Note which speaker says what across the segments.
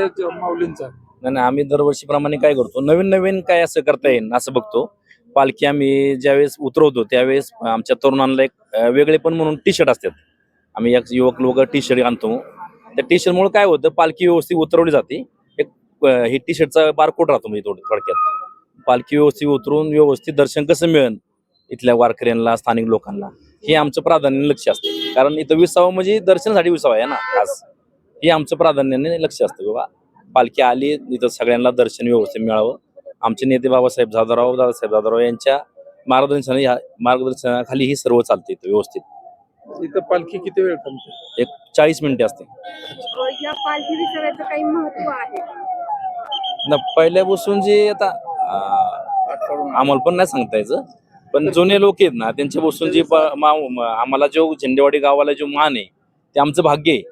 Speaker 1: आहे माऊलींचा.
Speaker 2: नाही नाही, आम्ही दरवर्षीप्रमाणे काय करतो? नवीन नवीन काय असं करता येईल असं बघतो. पालखी आम्ही ज्यावेळेस उतरवतो त्यावेळेस आमच्या तरुणांना एक वेगळे पण म्हणून टी शर्ट असतात. आम्ही एक युवक लोक टी शर्ट आणतो. त्या टी शर्टमुळे काय होतं? पालखी व्यवस्थित उतरवली जाते. एक हे टी शर्टचा बारकोट राहतो म्हणजे थोडं थोडक्यात. पालखी व्यवस्थित उतरून व्यवस्थित दर्शन कसं मिळेल? इथल्या वारकऱ्यांना स्थानिक लोकांना. हे आमचं प्राधान्य लक्ष असतं. कारण इथं विसावं म्हणजे दर्शनासाठी विसावा आहे ना खास. हे आमचं प्राधान्याने लक्ष असतं बाबा पालखी आली इथं सगळ्यांना दर्शन व्यवस्थित मिळावं. आमचे नेते बाबासाहेब जाधवराव दादासाहेब जाधवराव यांच्या मार्गदर्शना या मार्गदर्शनाखाली ही सर्व चालते इथं व्यवस्थित.
Speaker 1: इथं पालखी किती वेळ थांबते?
Speaker 2: एक चाळीस मिनिटे असते.
Speaker 3: या पालखी विसरायचं काही महत्त्व आहे?
Speaker 2: न पहिल्यापासून जे आता आम्हाला पण नाही सांगता यायचं. पण जुने लोक आहेत ना त्यांच्यापासून जे आम्हाला जो झेंडेवाडी गावाला जो मान आहे ते आमचं भाग्य आहे.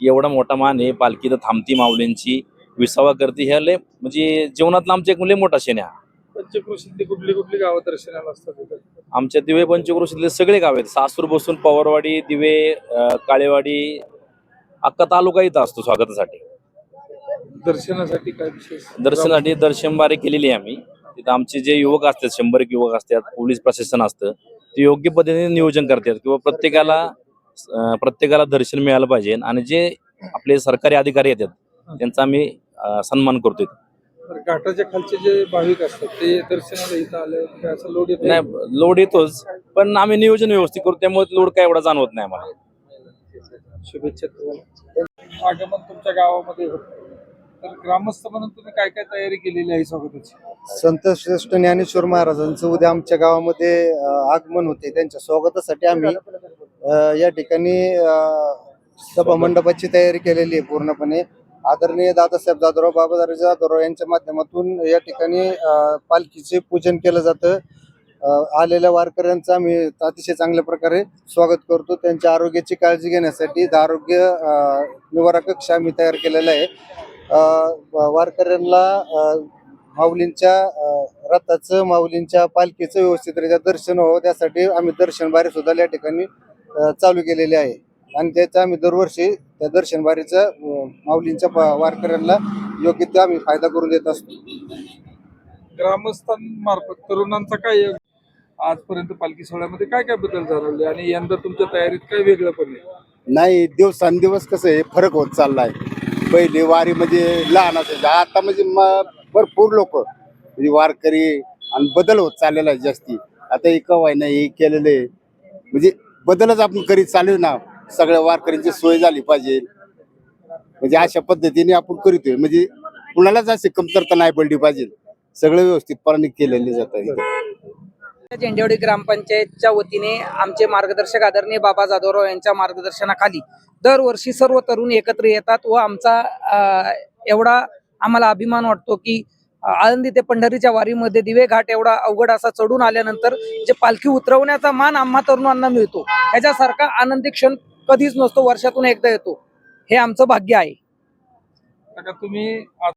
Speaker 2: एवढा मोठा मान आहे पालखी तर थांबती माऊलींची विसावा करते ह्या लय म्हणजे जीवनातला आमचा एक लय मोठा शेण आहे.
Speaker 1: पंचक्रोशीतली कुठली कुठली गावं दर्शनाला असतात
Speaker 2: आमच्या दिवे पंचक्रोशीतले सगळे गाव आहेत. सासूर बसून पवारवाडी दिवे अं, काळेवाडी अख्खा तालुका इथं असतो स्वागतासाठी.
Speaker 1: दर्शनासाठी काय विशेष?
Speaker 2: दर्शनासाठी दर्शनबारी केलेली आहे आम्ही. तिथं आमचे जे युवक असतात शंभर एक युवक असतात पोलीस प्रशासन असतं ते योग्य पद्धतीने नियोजन करतात किंवा प्रत्येकाला प्रत्येकाला दर्शन मिळालं पाहिजे आणि जे आपले सरकारी अधिकारी येतात त्यांचा आम्ही सन्मान करतो इथं.
Speaker 1: तर घाटाच्या खालचे जे भाविक असतात ते दर्शनाला इथं आले काय असं लोड येत
Speaker 2: नाही लोड येतोच पण आम्ही नियोजन व्यवस्थित करतो त्यामुळे लोड काय एवढा जाणवत नाही आम्हाला.
Speaker 1: शुभेच्छा तुम्हाला. आगमन तुमच्या गावामध्ये होत. तर ग्रामस्थ म्हणून तुम्ही काय काय तयारी केलेली आहे स्वागताची?
Speaker 4: संत श्रेष्ठ ज्ञानेश्वर महाराजांचं उद्या आमच्या गावामध्ये आगमन होते. त्यांच्या स्वागतासाठी आम्ही या ठिकाणी सभा मंडपाची तयारी केलेली आहे पूर्णपणे. आदरणीय दादासाहेब जाधवराव बाबादारी जाधवराव यांच्या माध्यमातून या ठिकाणी पालखीचे पूजन केलं जातं. आलेल्या वारकऱ्यांचं आम्ही अतिशय चांगल्या प्रकारे स्वागत करतो. त्यांच्या आरोग्याची काळजी घेण्यासाठी आरोग्य निवारा कक्ष आम्ही तयार केलेला आहे. अ, वारकऱ्यांना अ, माऊलींच्या रथाचं माऊलींच्या पालखीचं व्यवस्थितरित्या दर्शन व्हावं. त्यासाठी आम्ही दर्शन बारी सुद्धा या ठिकाणी चालू केलेली आहे. आणि त्याचा आम्ही दरवर्षी त्या दर्शन बारीचा अ, माऊलींच्या वारकऱ्यांना योग्य ते आम्ही फायदा करून देत असतो.
Speaker 1: ग्रामस्थांमार्फत तरुणांचा काय आजपर्यंत पालखी सोहळ्यामध्ये काय काय बदल जाणवले आणि यंदा तुमच्या तयारीत काय वेगळं पण आहे?
Speaker 5: नाही दिवसांदिवस कसं आहे फरक होत चाललाय. पहिले वारी म्हणजे लहान असायचं आता म्हणजे भरपूर लोक म्हणजे वारकरी आणि बदल होत चाललेला आहे जास्ती. आता हे कवाय नाही हे केलेलं आहे. म्हणजे बदलच आपण करीत चालू ना. सगळ्या वारकऱ्यांची सोय झाली पाहिजे. म्हणजे अशा पद्धतीने आपण करीतोय. म्हणजे कुणालाच अशी कमतरता नाही पडली पाहिजे. सगळं व्यवस्थितपणे केलेले जात आहे
Speaker 6: झेंडेवाडी ग्रामपंचायतच्या वतीने आमचे मार्गदर्शक आदरणीय बाबा जाधवराव यांच्या मार्गदर्शनाखाली दरवर्षी सर्व तरुण एकत्र येतात व आमचा एवढा आम्हाला अभिमान वाटतो की आळंदी ते पंढरीच्या वारीमध्ये दिवे घाट एवढा अवघड असा चढून आल्यानंतर जे पालखी उतरवण्याचा मान आम्हा तरुणांना मिळतो ह्याच्यासारखा आनंदी क्षण कधीच नसतो वर्षातून एकदा येतो. हे आमचं भाग्य आहे.
Speaker 1: आता तुम्ही